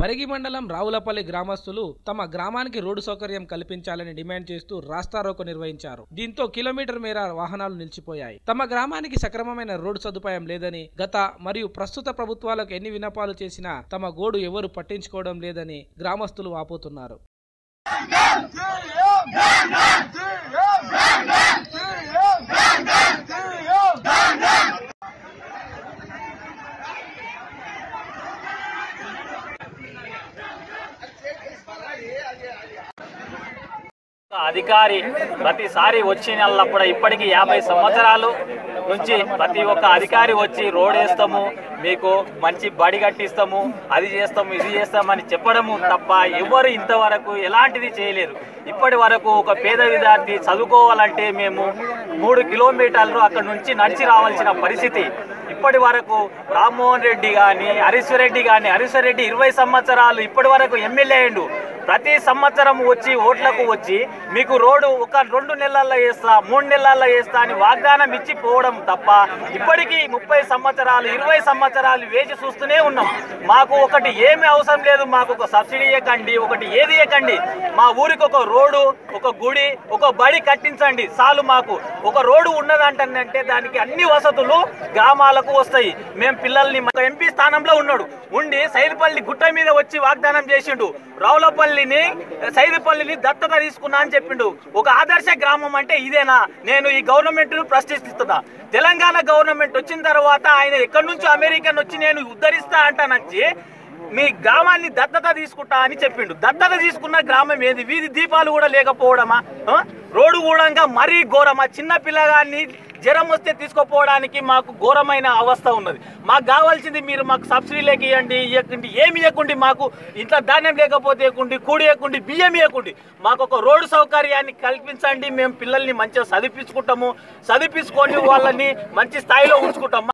పరిగి మండలం రావులపల్లి గ్రామస్తులు తమ గ్రామానికి రోడ్డు సౌకర్యం కల్పించాలని డిమాండ్ చేస్తూ రాస్తారోకో నిర్వహించారు. దీంతో కిలోమీటర్ మేర వాహనాలు నిలిచిపోయాయి. తమ గ్రామానికి సక్రమమైన రోడ్డు సదుపాయం లేదని గత మరియు ప్రస్తుత ప్రభుత్వాలకు ఎన్ని విన్నపాలు చేసినా తమ గోడు ఎవరు పట్టించుకోవడం లేదని గ్రామస్తులు వాపోతున్నారు అధికారి ప్రతిసారి వచ్చినప్పుడు ఇప్పటికి యాభై సంవత్సరాలు నుంచి ప్రతి ఒక్క అధికారి వచ్చి రోడ్ వేస్తాము మీకు మంచి బడి కట్టిస్తాము అది చేస్తాము ఇది చేస్తామని చెప్పడము తప్ప ఎవరు ఇంతవరకు ఎలాంటిది చేయలేరు. ఇప్పటి వరకు ఒక పేద విద్యార్థి చదువుకోవాలంటే మేము మూడు కిలోమీటర్లు అక్కడ నుంచి నడిచి రావాల్సిన పరిస్థితి. ఇప్పటి వరకు రామ్మోహన్ రెడ్డి కానీ హరీశ్వర్ రెడ్డి కానీ హరీశ్వర్ రెడ్డి ఇరవై సంవత్సరాలు ఇప్పటి వరకు ఎమ్మెల్యే అయ్యిండు. ప్రతి సంవత్సరం వచ్చి ఓట్లకు వచ్చి మీకు రోడ్డు ఒక రెండు నెలల్లో వేస్తా మూడు నెలల్లో వేస్తా అని వాగ్దానం ఇచ్చి పోవడం తప్ప ఇప్పటికీ ముప్పై సంవత్సరాలు ఇరవై సంవత్సరాలు వేచి చూస్తూనే ఉన్నాం. మాకు ఒకటి ఏమి అవసరం లేదు మాకు ఒక సబ్సిడీ ఇవ్వకండి ఒకటి ఏది ఇవ్వకండి. మా ఊరికి ఒక రోడ్డు ఒక గుడి ఒక బడి కట్టించండి చాలు మాకు. ఒక రోడ్డు ఉన్నదంటే దానికి అన్ని వసతులు గ్రామాలకు వస్తాయి. మేము పిల్లల్ని మా ఎంపీ స్థానంలో ఉన్నాడు. ఉండి సైదుపల్లి గుట్ట మీద వచ్చి వాగ్దానం చేసిండు. రావులపల్లి సైదుపల్లిని దత్తత తీసుకున్నా అని చెప్పిండు. ఒక ఆదర్శ గ్రామం అంటే ఇదేనా? నేను ఈ గవర్నమెంట్ను ప్రశ్నిస్తున్నా. తెలంగాణ గవర్నమెంట్ వచ్చిన తర్వాత ఆయన ఎక్కడి నుంచి అమెరికన్ వచ్చి నేను ఉద్ధరిస్తా అంటానొచ్చి మీ గ్రామాన్ని దత్తత తీసుకుంటా అని చెప్పిండు. దత్తత తీసుకున్న గ్రామం ఏది? వీధి దీపాలు కూడా లేకపోవడమా? రోడ్డు కూడా మరీ ఘోరమా? చిన్న పిల్లగాన్ని జ్వరం వస్తే తీసుకుపోవడానికి మాకు ఘోరమైన అవస్థ ఉన్నది. మాకు కావాల్సింది మీరు మాకు సబ్సిడీలోకి ఇవ్వండి ఇవ్వకండి ఏమి ఇవ్వకండి మాకు ఇంత ధాన్యం లేకపోతే ఇవ్వకండి కూడి ఇవ్వకండి బియ్యం ఇవ్వకండి మాకు ఒక రోడ్డు సౌకర్యాన్ని కల్పించండి మేము పిల్లల్ని మంచిగా చదివించుకుంటాము. చదివించుకొని వాళ్ళని మంచి స్థాయిలో ఉంచుకుంటాం